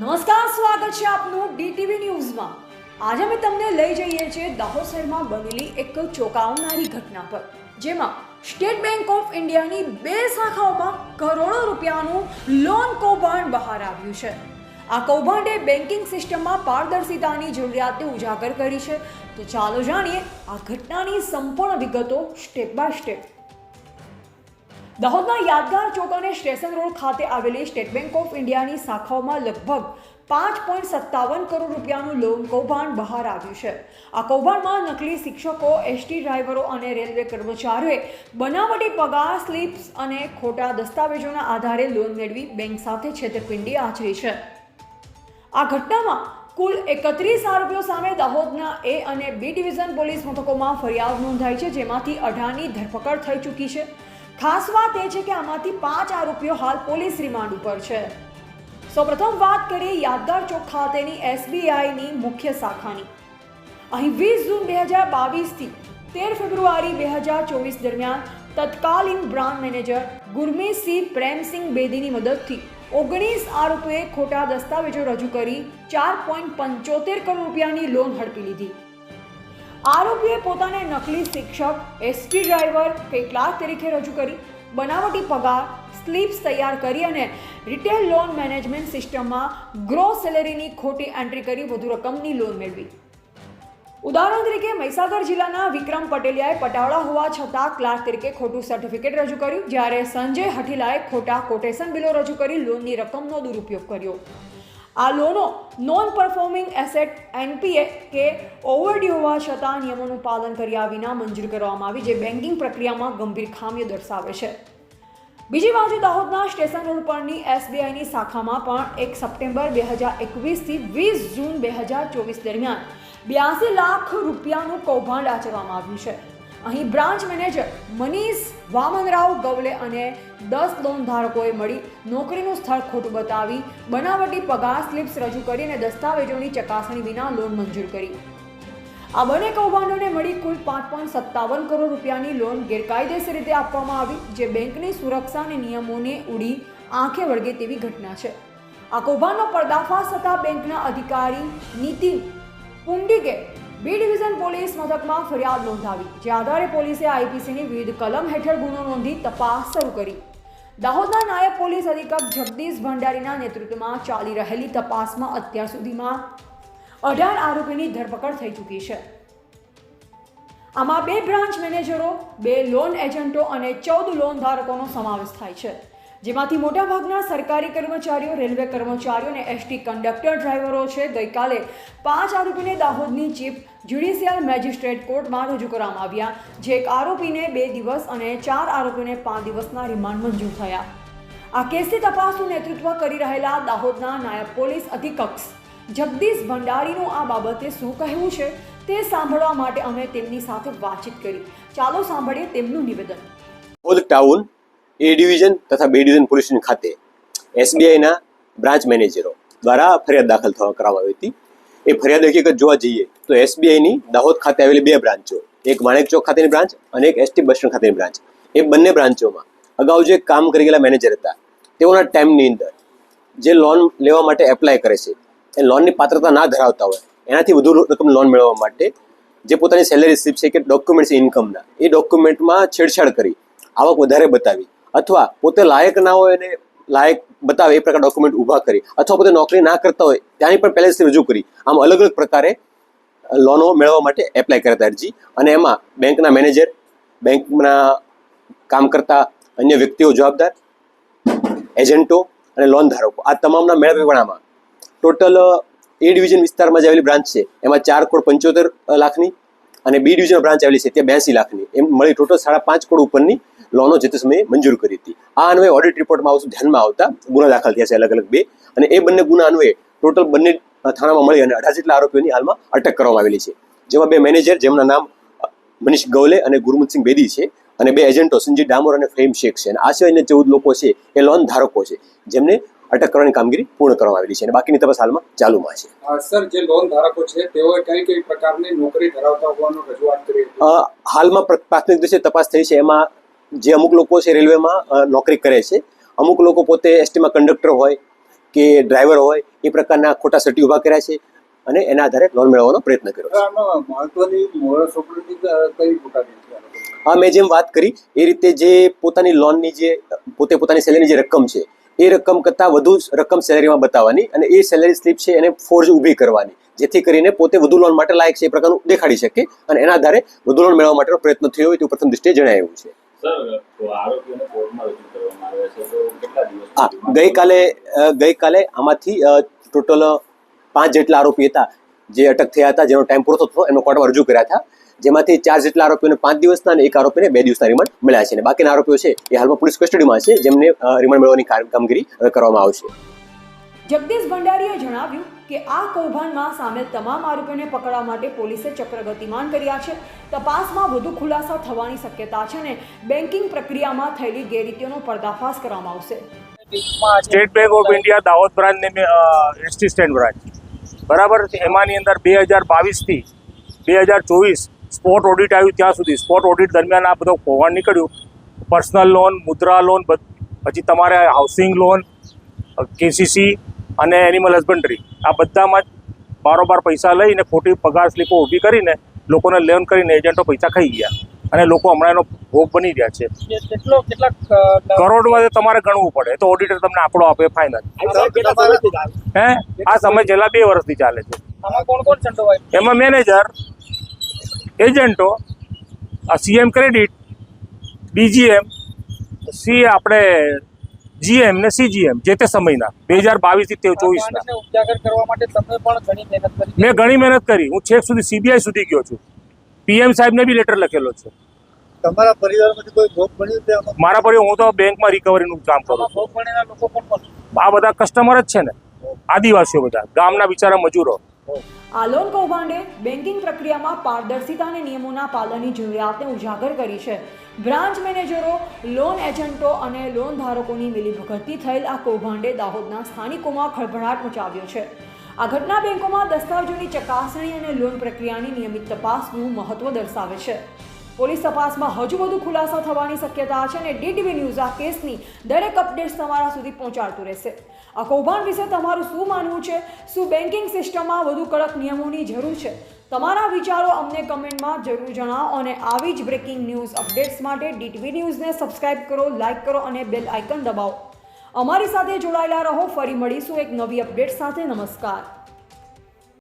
નમસ્કાર, સ્વાગત છે આપનું ડીટીવી ન્યૂઝમાં. આજે અમે તમને લઈ જઈએ છીએ દાહોદ શહેરમાં બનેલી એક ચોંકાવનારી ઘટના પર, જેમાં સ્ટેટ બેંક ઓફ ઇન્ડિયાની બે શાખાઓમાં કરોડો રૂપિયાનું લોન કૌભાંડ બહાર આવ્યું છે. આ કૌભાંડે બેન્કિંગ સિસ્ટમમાં પારદર્શિતાની જરૂરિયાતને ઉજાગર કરી છે. તો ચાલો જાણીએ આ ઘટનાની સંપૂર્ણ વિગતો સ્ટેપ બાય સ્ટેપ. દાહોદના યાદગાર ચોક અને સ્ટેશન રોડ ખાતે આવેલી સ્ટેટ બેંક ઓફ ઇન્ડિયાની શાખાઓમાં લગભગ પાંચ પોઈન્ટ સત્તાવન કરોડ રૂપિયાનું લોન કૌભાંડ બહાર આવ્યું છે. આ કૌભાંડમાં નકલી શિક્ષકો, એસટી ડ્રાઈવરો અને રેલવે કર્મચારીઓએ બનાવટી પગાર, સ્લિપ્સ અને ખોટા દસ્તાવેજોના આધારે લોન મેળવી બેંક સાથે છેતરપિંડી આચરી છે. આ ઘટનામાં કુલ એકત્રીસ આરોપીઓ સામે દાહોદના એ અને બી ડિવિઝન પોલીસ મથકોમાં ફરિયાદ નોંધાઈ છે, જેમાંથી અઢારની ધરપકડ થઈ ચૂકી છે. ખાસ વાત એ છે કે આમાંથી પાંચ આરોપીઓ હાલ પોલીસ રિમાન્ડ ઉપર છે. સૌપ્રથમ વાત કરીએ યાદગાર ચોક ખાતેની એસબીઆઈની મુખ્ય શાખાની. અહીં વીસ જૂન બે હજાર બાવીસથી તેર ફેબ્રુઆરી બે હજાર ચોવીસ દરમિયાન તત્કાલીન બ્રાન્ડ મેનેજર ગુરમીતસિંહ પ્રેમસિંહ બેદીની મદદથી ઓગણીસ આરોપીએ ખોટા દસ્તાવેજો રજૂ કરી ચાર પોઈન્ટ પંચોતેર કરોડ રૂપિયાની લોન હડપી લીધી. આરોપીએ પોતાને નકલી શિક્ષક એસટી ડ્રાઈવર કે ક્લાર્ક તરીકે રજૂ કરી, બનાવટી પગાર, સ્લીપ્સ તૈયાર કરી અને રિટેલ લોન મેનેજમેન્ટ સિસ્ટમમાં ગ્રો સેલેરીની ખોટી એન્ટ્રી કરી વધુ રકમની લોન મેળવી. ઉદાહરણ તરીકે, મહીસાગર જિલ્લાના વિક્રમ પટેલિયાએ પટાવડા હોવા છતાં ક્લાર્ક તરીકે ખોટું સર્ટિફિકેટ રજૂ કર્યું. જ્યારે સંજય હઠીલાએ ખોટા કોટેશન બિલો રજૂ કરી લોનની રકમનો દુરુપયોગ કર્યો. આ લોનો નોન પરફોર્મિંગ એસેટ એનપીએ કે ઓવરડ્યુ હોવા છતાં નિયમોનું પાલન કર્યા વિના મંજૂર કરવામાં આવી, જે બેન્કિંગ પ્રક્રિયામાં ગંભીર ખામીઓ દર્શાવે છે. બીજી બાજુ દાહોદના સ્ટેશન રોડ પરની એસબીઆઈની શાખામાં પણ એક સપ્ટેમ્બર બે હજાર એકવીસથી વીસ જૂન બે હજાર ચોવીસ દરમિયાન બ્યાસી લાખ રૂપિયાનું કૌભાંડ આચરવામાં આવ્યું છે. અહીં બ્રાન્ચ મેનેજર મનીષ વામનરાવ ગવલે અને દસ લોન ધારકોએ મળી નોકરીનું સ્થળ ખોટું બતાવી બનાવટી પગાર સ્લિપ્સ રજૂ કરી અને દસ્તાવેજોની ચકાસણી વિના લોન મંજૂર કરી. આ બંને કૌભાંડોને મળી કુલ પાંચ પોઈન્ટ સત્તાવન કરોડ રૂપિયાની લોન ગેરકાયદેસર રીતે આપવામાં આવી, જે બેંકની સુરક્ષા અને નિયમોને ઉડી આંખે વળગે તેવી ઘટના છે. આ કૌભાંડનો પર્દાફાશ થતાં બેંકના અધિકારી Nitin Pundike B division police મથકમાં ફરિયાદ નોંધાવી, જે આધારે પોલીસે આઈપીસીની વિવિધ કલમ હેઠળ ગુનો નોંધી તપાસ શરૂ કરી. દાહોદના નાયબ પોલીસ અધિક્ષક જગદીશ ભંડારીના નેતૃત્વમાં ચાલી રહેલી તપાસમાં અત્યાર સુધીમાં અઢાર આરોપીની ધરપકડ થઈ ચૂકી છે. આમાં બે બ્રાન્ચ મેનેજરો, બે લોન એજન્ટો અને ચૌદ લોન ધારકોનો સમાવેશ થાય છે. જેમાંથી મોટાભાગના સરકારી કર્મચારીઓ, રેલવે કર્મચારીઓ અને એસટી કંડક્ટર ડ્રાઈવરો છે. ગઈકાલે પાંચ આરોપીને દાહોદની ચીફ જ્યુડિશિયલ મેજિસ્ટ્રેટ કોર્ટમાં રજૂ કરવામાં આવ્યા, જે એક આરોપીને બે દિવસ અને ચાર આરોપીને પાંચ દિવસના રિમાન્ડ મંજૂર થયા. આ કેસની તપાસનું નેતૃત્વ કરી રહેલા દાહોદના નાયબ પોલીસ અધિકક્ષ જગદીશ ભંડારીનું આ બાબતે શું કહેવું છે તે સાંભળવા માટે અમે તેમની સાથે વાતચીત કરી. ચાલો સાંભળીએ તેમનું નિવેદન. ટાઉન. એ ડિવિઝન તથા બે ડિવિઝન પોલીસ સ્ટેશન ખાતે એસબીઆઈના બ્રાન્ચ મેનેજરો દ્વારા ફરિયાદ દાખલ થવા કરવામાં આવી હતી. એ ફરિયાદ હકીકત જોવા જઈએ તો એસબીઆઈની દાહોદ ખાતે આવેલી બે બ્રાન્ચો એક માણેક ચોક ખાતેની બ્રાન્ચ અને એક એસટી બસ સ્ટેન્ડ ખાતેની બ્રાન્ચ એ બંને બ્રાન્ચોમાં અગાઉ જે કામ કરી ગયેલા મેનેજર હતા, તેઓના ટાઈમની અંદર જે લોન લેવા માટે એપ્લાય કરે છે, એ લોનની પાત્રતા ના ધરાવતા હોય, એનાથી વધુ રકમ લોન મેળવવા માટે જે પોતાની સેલેરી સ્લીપ છે કે ડોક્યુમેન્ટ છે ઇન્કમના એ ડોક્યુમેન્ટમાં છેડછાડ કરી, આવક વધારે બતાવી અથવા પોતે લાયક ના હોય અને લાયક બતાવે એ પ્રકાર ડોક્યુમેન્ટ ઊભા કરી, અથવા પોતે નોકરી ના કરતા હોય, ત્યાંની પણ પહેલેથી રજૂ કરી. આમ અલગ અલગ પ્રકારે લોનો મેળવવા માટે એપ્લાય કર્યા હતા અરજી. અને એમાં બેંકના મેનેજર બેંકના કામ કરતા અન્ય વ્યક્તિઓ જવાબદાર એજન્ટો અને લોન ધારકો. આ તમામના મેળવેવાળામાં ટોટલ એ ડિવિઝન વિસ્તારમાં જે આવેલી બ્રાન્ચ છે, એમાં ચાર કરોડ પંચોતેર લાખની અને બી ડિવિઝન બ્રાન્ચ આવેલી છે, ત્યાં બ્યાસી લાખની. એમ મળી ટોટલ સાડા પાંચ કરોડ ઉપરની લોનો જે તે સમયે મંજૂર કરી હતી. આ અન્વયે ઓડિટ રિપોર્ટમાં આવતું ધ્યાનમાં આવતા ગુના દાખલ થયા છે અલગ અલગ બે. અને એ બંને ગુના અન્વયે ટોટલ બંને થાણામાં મળી અને અઢાર જેટલા આરોપીઓની હાલમાં અટક કરવામાં આવેલી છે. જેમાં બે મેનેજર જેમના નામ મનીષ ગવલે અને ગુરમુતસિંહ બેદી છે અને બે એજન્ટો સંજીત ડામોર અને ફેમ શેખ છે. અને આ સિવાયના ચૌદ લોકો છે એ લોન ધારકો છે જેમને અટક કરવાની કામગીરી પૂર્ણ કરવામાં આવેલી છે. અને બાકીની તપાસ હાલમાં ચાલુમાં છે. સર જે લોન ધારકો છે તેઓએ કઈ કઈ પ્રકારની નોકરી ધરાવતા હોવાનું રજૂઆત કરી હાલમાં પ્ર- પ્રાથમિક દિવસે તપાસ થઈ છે. એમાં જે અમુક લોકો છે રેલવેમાં નોકરી કરે છે. અમુક લોકો પોતે એસટીમાં કંડક્ટર હોય કે ડ્રાઈવર હોય એ પ્રકારના ખોટા સર્ટી ઊભા કર્યા છે અને એના આધારે લોન મેળવવાનો પ્રયત્ન કર્યો હા મેં જેમ વાત કરી એ રીતે જે પોતાની લોનની જે પોતે પોતાની સેલેરીની જે રકમ છે એ રકમ કરતાં વધુ રકમ સેલેરીમાં બતાવવાની અને એ સેલેરી સ્લીપ છે એને ફોર્જ ઊભી કરવાની. જેથી કરીને પોતે વધુ લોન માટે લાયક છે એ પ્રકારનું દેખાડી શકે અને એના આધારે વધુ લોન મેળવવા માટેનો પ્રયત્ન થયો હોય તેવું પ્રથમ દૃષ્ટિએ જણાવ્યું છે. સર તો આરોપીઓને કોર્ટમાં રજૂ કરવામાં આવ્યા છે તો કેટલા દિવસ હા ગઈકાલે ગઈકાલે આમાંથી ટોટલ પાંચ જેટલા આરોપી હતા જે અટક થયા હતા જેનો ટાઈમ પૂરો થતો એમનો કોર્ટમાં રજૂ કર્યા હતા. જેમાંથી ચાર જેટલા આરોપીઓને પાંચ દિવસના અને એક આરોપીને બે દિવસના રિમાન્ડ મળ્યા છે. અને બાકીના આરોપીઓ છે એ હાલમાં પોલીસ કસ્ટડીમાં છે જેમને રિમાન્ડ મેળવવાની કામગીરી કરવામાં આવશે. જગદીશ ભંડારીએ જણાવ્યું કે આ કૌભાંડમાં સામેલ તમામ આરોપીઓને પકડવા માટે પોલીસે ચક્ર ગતિમાન કર્યા છે. તપાસમાં વધુ ખુલાસા થવાની શક્યતા છે અને બેન્કિંગ પ્રક્રિયામાં થયેલી ગેરરીતિઓનો પર્દાફાશ કરવામાં આવશે. State Bank of India, Dahod બ્રાન્ચની એસટી સ્ટેન્ડ બ્રાન્ચ. બરાબર એમાંની અંદર બે હજાર બાવીસથી બે હજાર ચોવીસ સ્પોટ ઓડિટ આવ્યું ત્યાં સુધી. સ્પોટ ઓડિટ દરમિયાન આ બધો કૌભાંડ નીકળ્યું. પર્સનલ લોન, મુદ્રા લોન પછી તમારે હાઉસિંગ લોન કેસીસી અને એનિમલ હસબન્ડરી આ બધામાં બારોબાર પૈસા લઈને ખોટી પગાર સ્લીપો ઊભી કરીને લોકોને લેન કરીને એજન્ટો પૈસા ખાઈ ગયા. અને લોકો હમણાં એનો ભોગ બની રહ્યા છે. કરોડમાં તમારે ગણવું પડે. તો ઓડિટર તમને આંકડો આપે ફાઇનલ હે? આ સમય છેલ્લા બે વર્ષથી ચાલે છે. એમાં મેનેજર એજન્ટો આ સીએમ ક્રેડિટ ડીજીએમ સી આપણે જીએમ ને સીજીએમ જે તે સમયના બે હજાર બાવીસથી તે ચોવીસના માણસને ઉજાગર કરવા માટે તમે પણ ઘણી મેં ઘણી મહેનત કરી. હું છેક સુધી સીબીઆઈ સુધી ગયો છું. પીએમ સાહેબને બી લેટર લખેલો છે. તમારા પરિવારમાંથી કોઈ ભોગ બન્યું મારા પરિવાર હું તો બેંકમાં રિકવરીનું કામ કરું આ બધા કસ્ટમર જ છે ને. આદિવાસીઓ બધા. ગામના બિચારા મજૂરો. આલોન કૌભાંડે બેન્કિંગ પ્રક્રિયામાં પારદર્શિતા અને નિયમોના પાલનની જરૂરિયાતને ઉજાગર કરી છે. બ્રાન્ચ મેનેજરો, લોન એજન્ટો અને લોન ધારકોની મિલીભગતથી થયેલ આ કૌભાંડે દાહોદના સ્થાનિકોમાં ખળભળાટ મચાવ્યો છે. આ ઘટના બેંકોમાં દસ્તાવેજોની ચકાસણી અને લોન પ્રક્રિયાની નિયમિત તપાસનું મહત્વ દર્શાવે છે. પોલીસ તપાસમાં હજુ વધુ ખુલાસા થવાની શક્યતા છે અને ડીટીવી ન્યૂઝ આ કેસની દરેક અપડેટ્સ તમારા સુધી પહોંચાડતું રહેશે. આ કૌભાંડ વિશે તમારું શું માનવું છે? શું બેન્કિંગ સિસ્ટમમાં વધુ કડક નિયમોની જરૂર છે? તમારા વિચારો અમને કમેન્ટમાં જરૂર જણાવો અને આવી જ બ્રેકિંગ ન્યૂઝ અપડેટ્સ માટે ડીટીવી ન્યૂઝને સબસ્ક્રાઇબ કરો લાઇક કરો અને બેલ આઇકન દબાવો. અમારી સાથે જોડાયેલા રહો. ફરી મળીશું એક નવી અપડેટ સાથે. નમસ્કાર.